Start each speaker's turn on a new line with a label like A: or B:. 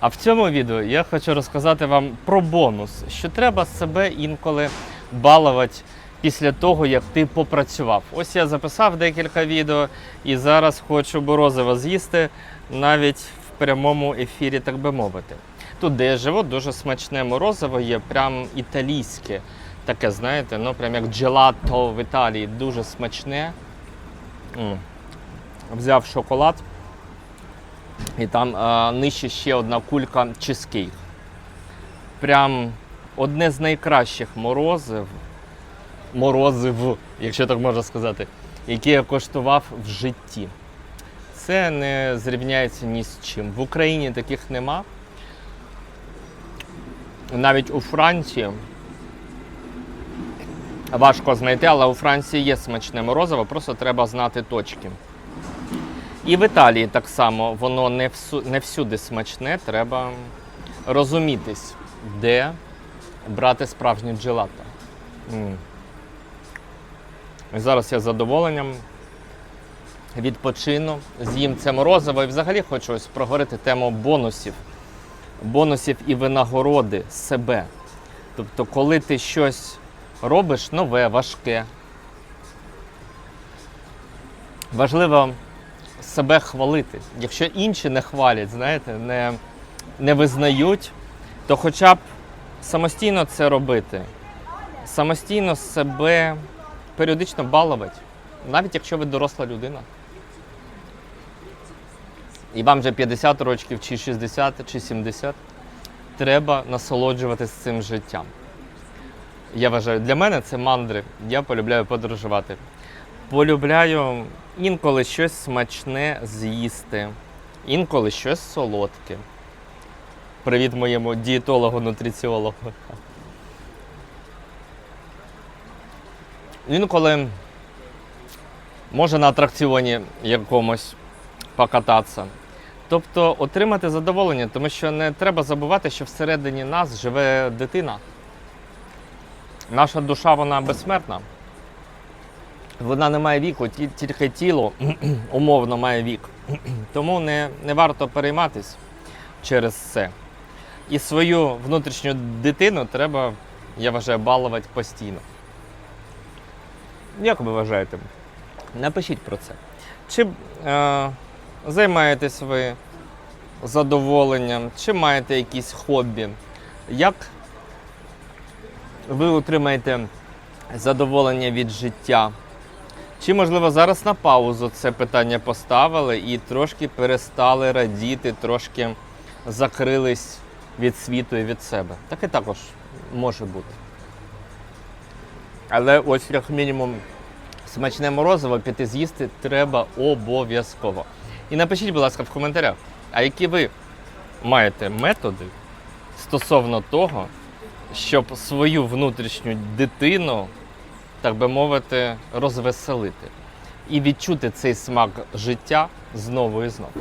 A: А в цьому відео я хочу розказати вам про бонус, що треба себе інколи балувати після того, як ти попрацював. Ось я записав декілька відео і зараз хочу морозиво з'їсти навіть в прямому ефірі, так би мовити. Тут, де я живу, дуже смачне морозиво є, прям італійське. Таке, знаєте, ну прям як джелато в Італії, дуже смачне. М. Взяв шоколад, і там а, нижче ще одна кулька чизкейк. Прям одне з найкращих морозив, морозив, якщо так можна сказати, які я коштував в житті. Це не зрівняється ні з чим. В Україні таких нема. Навіть у Франції важко знайти, але у Франції є смачне морозиво, просто треба знати точки. І в Італії так само воно не, всю, не всюди смачне, треба розумітись, де брати справжнє. І зараз я з задоволенням відпочину, з'їм це морозиво і взагалі хочу ось проговорити тему бонусів. Бонусів і винагороди себе. Тобто, коли ти щось робиш нове, важке, важливо себе хвалити. Якщо інші не хвалять, знаєте, не, не визнають, то хоча б самостійно це робити, самостійно себе періодично балувати, навіть якщо ви доросла людина. І вам вже 50 років, чи 60, чи 70, треба насолоджуватися цим життям. Я вважаю, для мене це мандри. Я полюбляю подорожувати. Полюбляю інколи щось смачне з'їсти, інколи щось солодке. Привіт моєму дієтологу-нутриціологу. Інколи може на атракціоні якомусь покататися. Тобто отримати задоволення, тому що не треба забувати, що всередині нас живе дитина. Наша душа вона безсмертна. Вона не має віку, тільки тіло умовно має вік. Тому не, не варто перейматись через це. І свою внутрішню дитину треба, я вважаю, балувати постійно. Як ви вважаєте? Напишіть про це. Чи е, займаєтесь ви задоволенням, чи маєте якісь хобі? Як ви отримаєте задоволення від життя? Чи, можливо, зараз на паузу це питання поставили і трошки перестали радіти, трошки закрились від світу і від себе? Таке також може бути. Але ось як мінімум смачне морозиво піти з'їсти треба обов'язково. І напишіть, будь ласка, в коментарях, а які ви маєте методи стосовно того, щоб свою внутрішню дитину, так би мовити, розвеселити і відчути цей смак життя знову і знову.